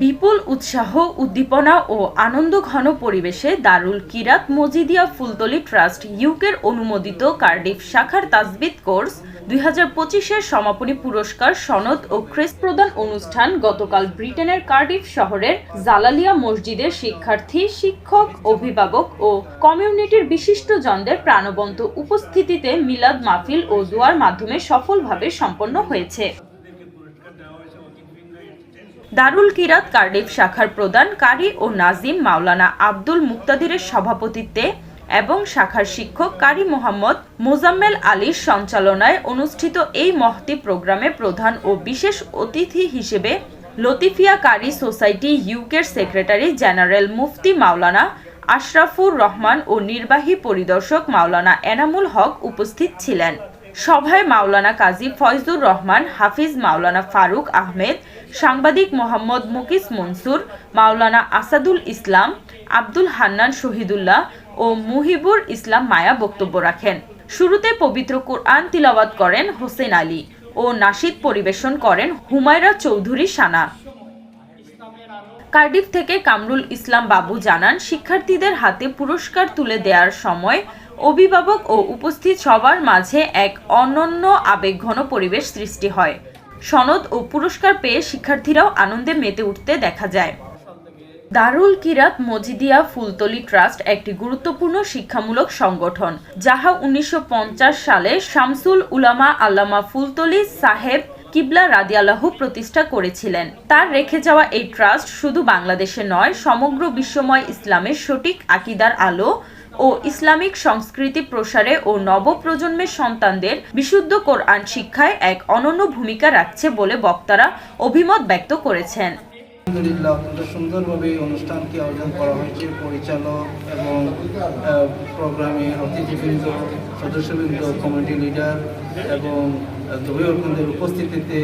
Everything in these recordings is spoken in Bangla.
বিপুল উৎসাহ, উদ্দীপনা ও আনন্দঘন পরিবেশে দারুল কিরাত মজিদিয়া ফুলতলি ট্রাস্ট ইউকের অনুমোদিত কার্ডিফ শাখার তাজবিদ কোর্স দুই হাজার পঁচিশের সমাপনী পুরস্কার, সনদ ও ক্রেস প্রদান অনুষ্ঠান গতকাল ব্রিটেনের কার্ডিফ শহরের জালালিয়া মসজিদের শিক্ষার্থী, শিক্ষক, অভিভাবক ও কমিউনিটির বিশিষ্ট জনদের প্রাণবন্ত উপস্থিতিতে মিলাদ মাহফিল ও দোয়ার মাধ্যমে সফলভাবে সম্পন্ন হয়েছে। দারুল কিরাত কার্ডিফ শাখার প্রধান কারি ও নাজিম মাওলানা আব্দুল মুক্তাদিরের সভাপতিত্বে এবং শাখার শিক্ষক কারি মোহাম্মদ মোজাম্মেল আলীর সঞ্চালনায় অনুষ্ঠিত এই মহতি প্রোগ্রামে প্রধান ও বিশেষ অতিথি হিসেবে লতিফিয়া কারি সোসাইটি ইউকের সেক্রেটারি জেনারেল মুফতি মাওলানা আশরাফুর রহমান ও নির্বাহী পরিদর্শক মাওলানা এনামুল হক উপস্থিত ছিলেন। সভায় মাওলানা কাজী ফয়জুর রহমান, হাফিজ মাওলানা ফারুক আহমেদ, সাংবাদিক মোহাম্মদ মুকিস মনসুর, মাওলানা আসাদুল ইসলাম, আব্দুল হান্নান শহীদুল্লাহ ও মুহিবুর ইসলাম মায়া বক্তব্য রাখেন। শুরুতে পবিত্র কোরআন তিলাওয়াত করেন হোসেন আলী ও নাশিদ পরিবেশন করেন হুমায়রা চৌধুরী সানা। কার্ডিফ থেকে কামরুল ইসলাম বাবু জানান, শিক্ষার্থীদের হাতে পুরস্কার তুলে দেওয়ার সময় অভিভাবক ও উপস্থিত সবার মাঝে এক অনন্য আবেগঘন পরিবেশ সৃষ্টি হয়। সনদ ও পুরস্কার পেয়ে শিক্ষার্থীরাও আনন্দে মেতে উঠতে দেখা যায়। দারুল কিরাত মজিদিয়া ফুলতলি ট্রাস্ট একটি গুরুত্বপূর্ণ শিক্ষামূলক সংগঠন, যাহা উনিশশো পঞ্চাশ সালে শামসুল উলামা আল্লামা ফুলতলি সাহেব কিবলা রাদিয়াল্লাহু প্রতিষ্ঠা করেছিলেন। তার রেখে যাওয়া এই ট্রাস্ট শুধু বাংলাদেশে নয়, সমগ্র বিশ্বময় ইসলামের সঠিক আকিদার আলো ও ইসলামিক সংস্কৃতি প্রসারে ও নবপ্রজন্মের সন্তানদের বিশুদ্ধ কোরআন শিক্ষায় এক অনন্য ভূমিকা রাখছে বলে বক্তারা অভিমত ব্যক্ত করেছেন। আলহামদুলিল্লাহ, অত্যন্ত সুন্দরভাবে এই অনুষ্ঠানটি আয়োজন করা হয়েছে। পরিচালক এবং প্রোগ্রামে অতিথিবৃন্দ, সদস্যবৃন্দ কমিটি লিডার এবং দলীয়বৃন্দের উপস্থিতিতে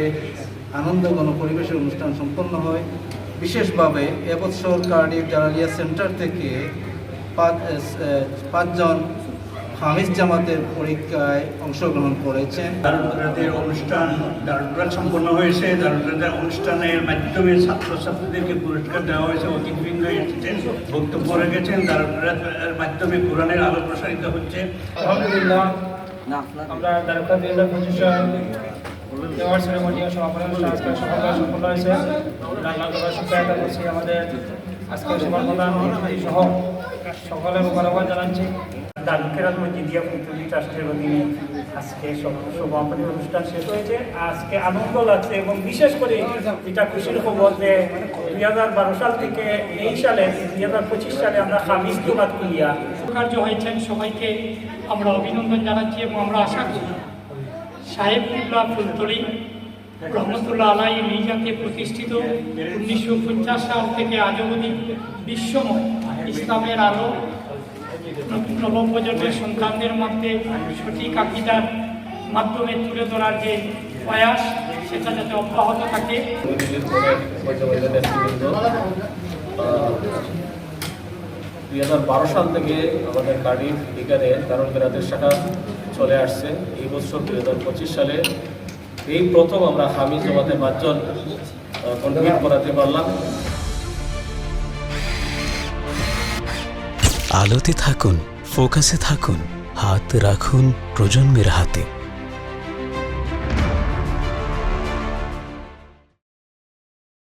আনন্দঘন পরিবেশের অনুষ্ঠান সম্পন্ন হয়। বিশেষভাবে এবছর কার্ডিফ জালালিয়া সেন্টার থেকে পাঁচজন হামিজ জামাতের পরীক্ষায় অংশগ্রহণ করেছেন। দারুণের অনুষ্ঠান দারুণ সম্পন্ন হয়েছে। দারুণের অনুষ্ঠানের মাধ্যমে ছাত্রছাত্রীদেরকে পুরস্কার দেওয়া হয়েছে। অতিথিবৃন্দ এসেছেন বক্তব্য রেখেছেন। দারুণের মাধ্যমে কোরআনের আলো প্রসারিত হচ্ছে। আলহামদুলিল্লাহ। আমরা হাজার দেওয়ার সেরেমনি সমাপনী সম্পন্ন হয়েছে। আল্লাহ সহায়তা করছি আমাদের আজকে সবার প্রধান সহ সকলের মোবারকবাদ জানাচ্ছি দালকেরাত মসজিদিয়া ফুলতুলি ট্রাস্টের অধীনে আজকে সমাপনী অনুষ্ঠান শেষ হয়েছে। আজকে আনন্দ লাগছে এবং বিশেষ করে যেটা খুশির খবর যে দুই হাজার বারো সাল থেকে এই সালে, দুই হাজার পঁচিশ সালে আমরা খামিজ জোগাত খুলিয়া কার্য হয়েছেন। সবাইকে আমরা অভিনন্দন জানাচ্ছি এবং আমরা আশা করি সাহেবুল্লাহ ফুলতলি রহমতুল্লাহ আলাই মির্জাতে প্রতিষ্ঠিত উনিশশো পঞ্চাশ সাল থেকে আজ অবধি বিশ্বময় ইসলামের আলো নবপ্রজন্মের সন্তানদের মধ্যে সঠিক আকিদার মাধ্যমে তুলে ধরার যে প্রয়াস, সেটা যাতে অব্যাহত থাকে। দুই হাজার বারো সাল থেকে আমাদের কার্ডিফ এখানে দারুল শাখা চলে আসছে। এই বছর দুই হাজার পঁচিশ সালে এই প্রথম আমরা হামিদ জমাতে পাঁচজন কন্ট্রিবিউট করাতে পারলাম। আলোতে থাকুন, ফোকাসে থাকুন, হাত রাখুন প্রজন্মের হাতে।